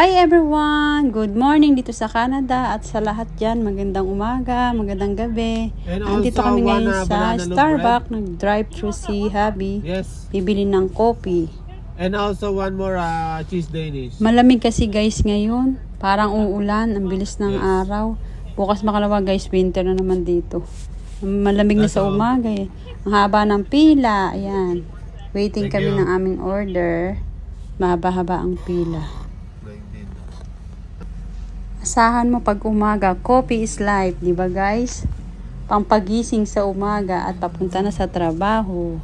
Hi everyone! Good morning dito sa Canada at sa lahat dyan. Magandang umaga, magandang gabi. And Andito kami ngayon sa Starbucks. Nag-drive-thru si Habi. Yes. Bibili ng coffee. And also one more uh, cheese Danish. Malamig kasi guys ngayon. Parang uulan. Ang bilis ng araw. Bukas makalawa guys, winter na naman dito. Malamig na sa That's all. umaga eh. Ang haba ng pila. Ayan. Waiting Thank kami you. ng aming order. Mahaba-haba ang pila. Asahan mo pag umaga, coffee is life, di ba guys? Pampagising sa umaga at papunta na sa trabaho.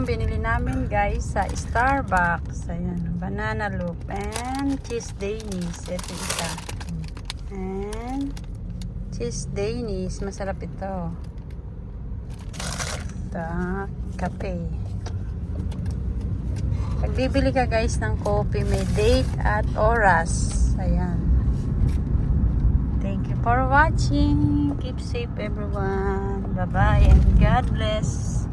Ang binili namin guys sa Starbucks. Ayan, banana loaf and cheese Danish. Ito isa. And cheese Danish. Masarap ito. Ito, kape. Pag bibili ka guys ng coffee, may date at oras. Ayan. Thank you for watching. Keep safe everyone. Bye-bye and God bless.